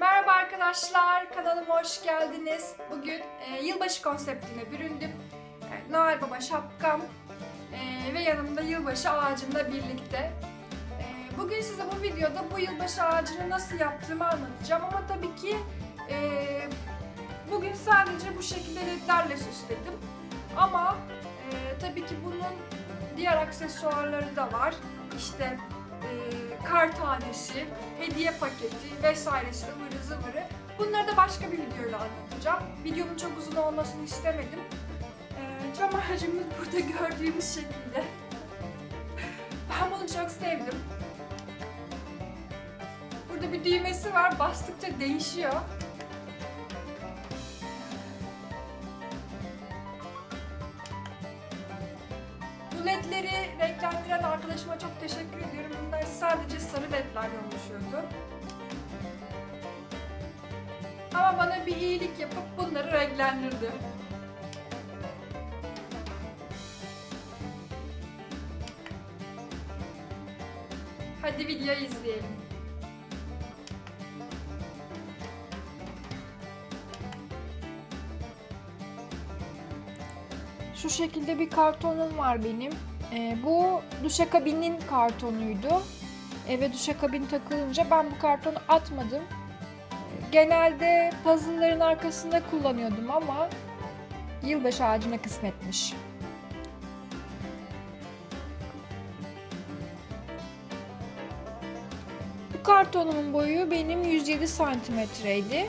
Merhaba arkadaşlar, kanalıma hoş geldiniz. Bugün e, yılbaşı konseptine büründüm. E, Noel Baba şapkam e, ve yanımda yılbaşı ağacımla birlikte. E, bugün size bu videoda bu yılbaşı ağacını nasıl yaptığımı anlatacağım ama tabii ki e, bugün sadece bu şekilde ledlerle süsledim. Ama e, tabii ki bunun diğer aksesuarları da var. İşte kar tanesi, hediye paketi vesairesi ıvırı zıvırı. Bunları da başka bir videoyla anlatacağım. Videomun çok uzun olmasını istemedim. E, cam ağacımız burada gördüğünüz şekilde. Ben bunu çok sevdim. Burada bir düğmesi var. Bastıkça değişiyor. Bu ledleri renklendiren arkadaşıma çok teşekkür Ama bana bir iyilik yapıp bunları renklendirdi. Hadi videoyu izleyelim. Şu şekilde bir kartonum var benim. Ee, bu duşakabinin kartonuydu. Eve duşakabin takılınca ben bu kartonu atmadım. Genelde puzzle'ların arkasında kullanıyordum ama yılbaşı ağacına kısmetmiş. Bu kartonumun boyu benim 107 santimetreydi.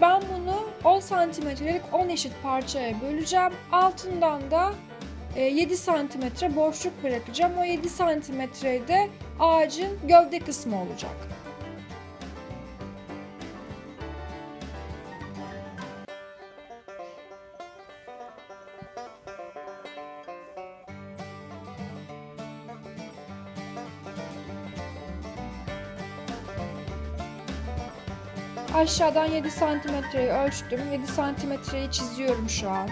Ben bunu 10 santimetrelik 10 eşit parçaya böleceğim. Altından da e, 7 santimetre boşluk bırakacağım. O 7 santimetrede ağacın gövde kısmı olacak. Aşağıdan 7 santimetreyi ölçtüm. 7 santimetreyi çiziyorum şu an.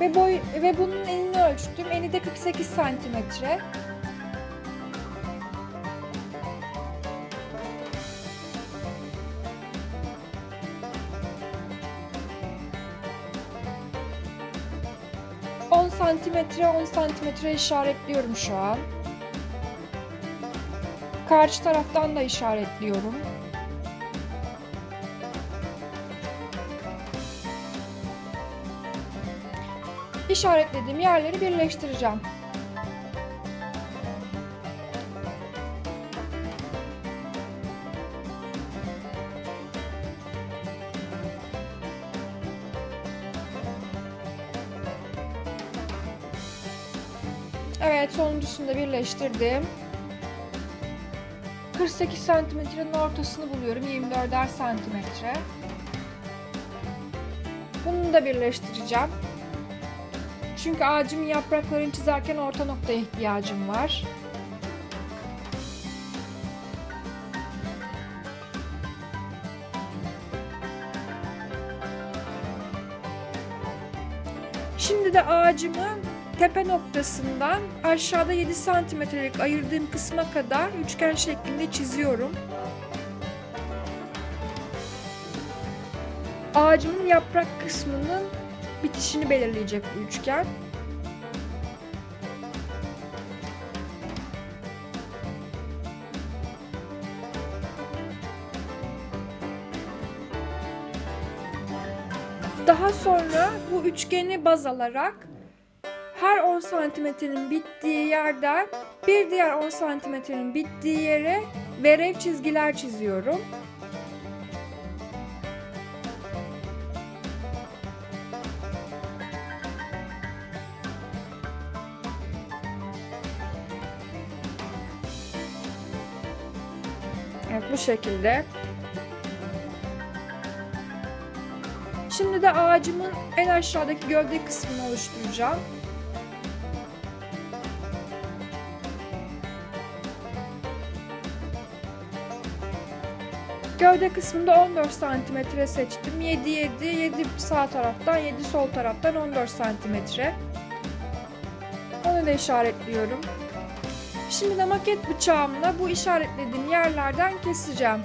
Ve boy ve bunun enini ölçtüm. Eni de 48 santimetre. ...10 santimetre 10 santimetre işaretliyorum şu an. Karşı taraftan da işaretliyorum. İşaretlediğim yerleri birleştireceğim. Evet sonuncusunu da birleştirdim. 48 santimetrenin ortasını buluyorum. 24'er santimetre. Bunu da birleştireceğim. Çünkü ağacımın yapraklarını çizerken orta noktaya ihtiyacım var. Şimdi de ağacımın tepe noktasından aşağıda 7 santimetrelik ayırdığım kısma kadar üçgen şeklinde çiziyorum. Ağacımın yaprak kısmının bitişini belirleyecek bu üçgen. Daha sonra bu üçgeni baz alarak her 10 santimetrenin bittiği yerden bir diğer 10 santimetrenin bittiği yere verev çizgiler çiziyorum. Evet bu şekilde. Şimdi de ağacımın en aşağıdaki gövde kısmını oluşturacağım. Gövde kısmında 14 santimetre seçtim. 7 7 7 sağ taraftan 7 sol taraftan 14 santimetre. Onu da işaretliyorum. Şimdi de maket bıçağımla bu işaretlediğim yerlerden keseceğim.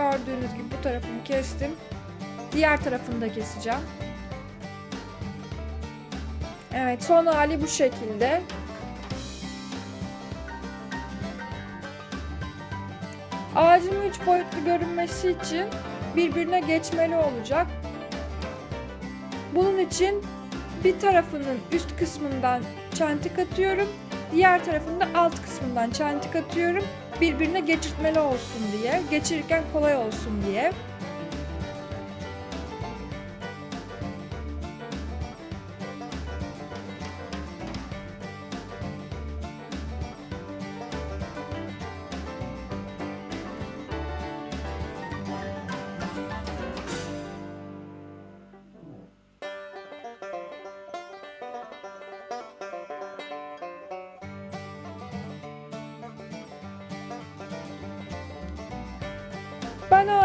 Gördüğünüz gibi bu tarafını kestim. Diğer tarafını da keseceğim. Evet son hali bu şekilde. Ağacın üç boyutlu görünmesi için birbirine geçmeli olacak. Bunun için bir tarafının üst kısmından çentik atıyorum. Diğer tarafında alt kısmından çentik atıyorum. Birbirine geçirtmeli olsun diye. Geçirirken kolay olsun diye.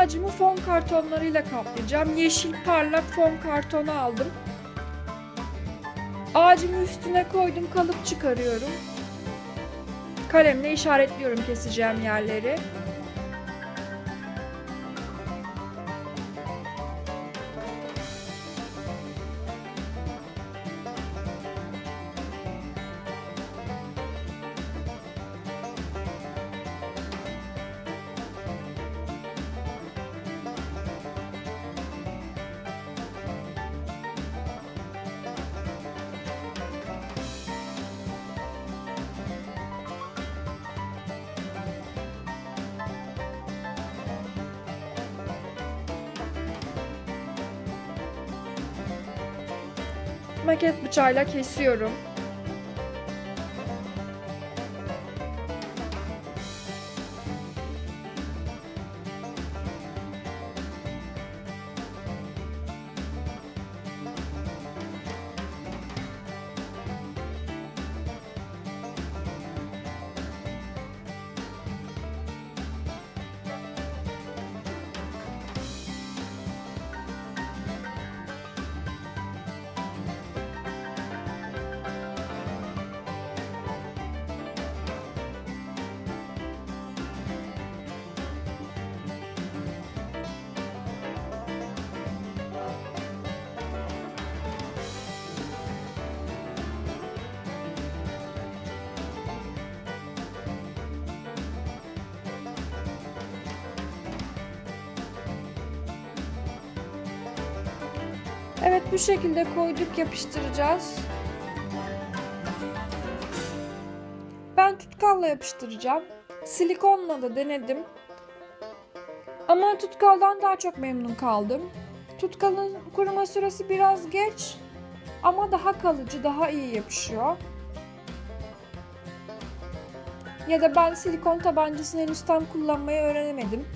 Ağacımı fon kartonlarıyla kaplayacağım. Yeşil parlak fon kartonu aldım. Ağacımı üstüne koydum, kalıp çıkarıyorum. Kalemle işaretliyorum keseceğim yerleri. Maket bıçağıyla kesiyorum. Evet bu şekilde koyduk yapıştıracağız. Ben tutkalla yapıştıracağım. Silikonla da denedim. Ama tutkaldan daha çok memnun kaldım. Tutkalın kuruma süresi biraz geç ama daha kalıcı, daha iyi yapışıyor. Ya da ben silikon tabancasını henüz tam kullanmayı öğrenemedim.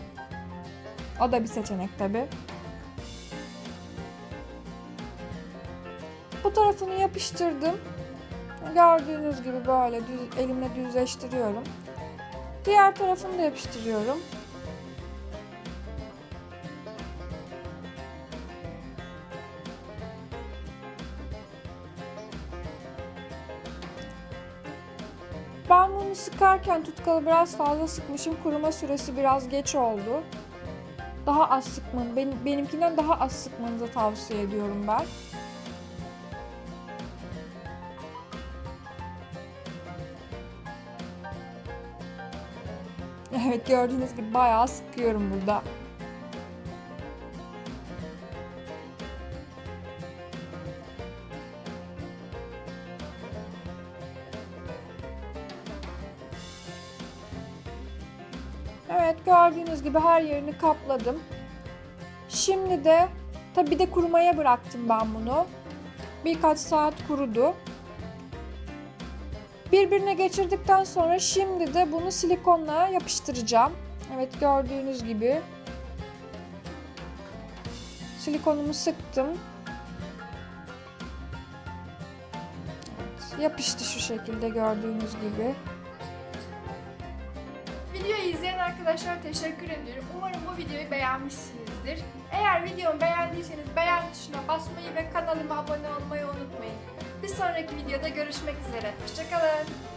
O da bir seçenek tabii. Tarafını yapıştırdım. Gördüğünüz gibi böyle düz, elimle düzleştiriyorum. Diğer tarafını da yapıştırıyorum. Ben bunu sıkarken tutkalı biraz fazla sıkmışım. Kuruma süresi biraz geç oldu. Daha az sıkmanı, benim, benimkinden daha az sıkmanızı tavsiye ediyorum ben. Evet gördüğünüz gibi bayağı sıkıyorum burada. Evet gördüğünüz gibi her yerini kapladım. Şimdi de tabi de kurumaya bıraktım ben bunu. Birkaç saat kurudu. Birbirine geçirdikten sonra şimdi de bunu silikonla yapıştıracağım. Evet gördüğünüz gibi. silikonumu sıktım. Evet, yapıştı şu şekilde gördüğünüz gibi. Videoyu izleyen arkadaşlara teşekkür ediyorum. Umarım bu videoyu beğenmişsinizdir. Eğer videomu beğendiyseniz beğen tuşuna basmayı ve kanalıma abone olmayı unutmayın. Bir sonraki videoda görüşmek üzere. Hoşçakalın.